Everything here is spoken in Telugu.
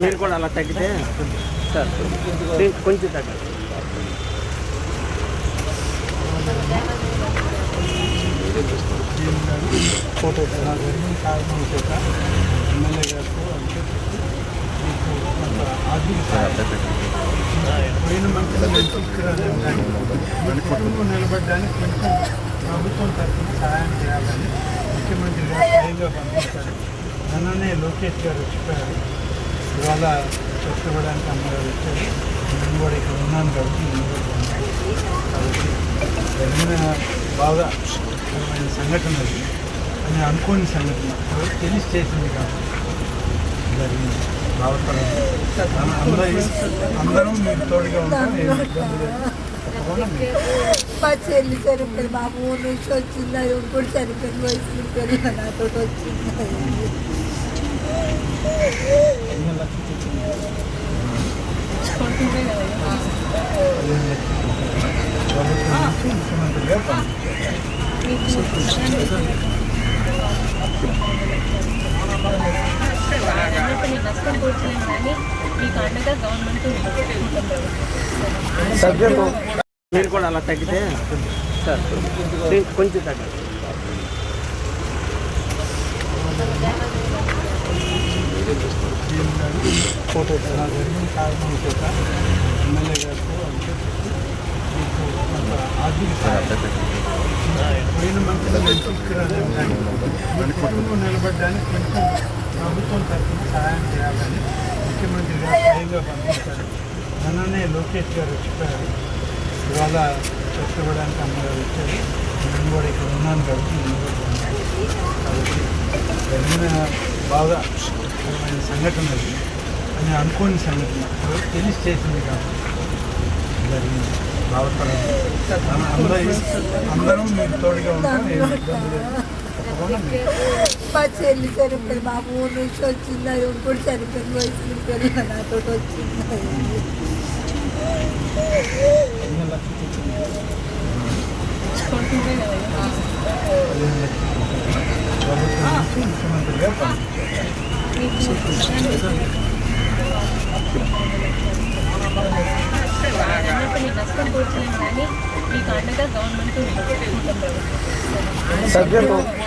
మీరు కూడా అలా తగ్గితే సార్ కొంచెం- కొంచెం తగ్గండి ఫోటో ఎమ్మెల్యే సహాయం పోయిన మంత్రి నిలబడడానికి కొంచెం ప్రభుత్వం తరఫున సహాయం చేయాలని ముఖ్యమంత్రి గారు స్వయంగా పంపించారు నన్ననే లోకేష్ గారు చెప్పారు ఇవాళ చెప్పుకోవడానికి అమ్మగారు వచ్చారు. నేను కూడా ఇక్కడ ఉన్నాను కాబట్టి కూడా. కాబట్టి జరిగిన బాగా సంఘటన అది. అని అనుకోని సంఘటన. తెలిసి చేసింది కాదు. జరిగింది బాధపడాలి అందరూ అందరం మీకు తోడుగా ఉంటాం మా చెల్లి చనిపోయింది. మా ఊరు నుంచి వచ్చింది. అది ఇంకోటి చనిపోయిన వయసు నాతో వచ్చింది. ప్రభుత్వం నుంచి ముఖ్యమంత్రి పంపించారు మీరు కూడా అలా తగ్గితే? సార్ కొంచెం- తగ్గండి ఫోటో కారణం చేత ఎమ్మెల్యే అంటే మీకు కొంత ఆర్థిక సహాయం పోయిన మంత్రి నేను కుటుంబం నిలబడడానికి కొంచెం ప్రభుత్వం తరఫున సహాయం చేయాలని ముఖ్యమంత్రి గారు స్వయంగా పంపించారు నన్ననే లోకేష్ గారు చెప్పారు ఇవాళ చెప్పుకోవడానికి అమ్మగారు వచ్చారు నేను కూడా ఇక్కడ ఉన్నాను కాబట్టి నేను కూడా ఉన్నాను. కాబట్టి జరిగిన బాగా ముఖ్యమైన సంఘటన అది అని అనుకోని సంఘటన తెలిసి చేసింది కాబట్టి జరిగింది బాధపడాలి అందరూ అందరం మీకు తోడుగా ఉంటాం ఏమి ఇబ్బంది లేదు. మా చెల్లి చనిపోయింది మా ఊరు నుంచి వచ్చింది అది ఇంకోటి చనిపోయిన వయసు పిల్ల నాతో వచ్చింది. ಈ ಕಾರಣದ ಗೌರ್ಮೆಂಟ್ ಸದ್ಯಕ್ಕೆ